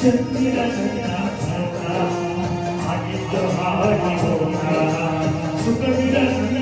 ಚಂದಿರ ಸುಖವಿರ ಸುಖ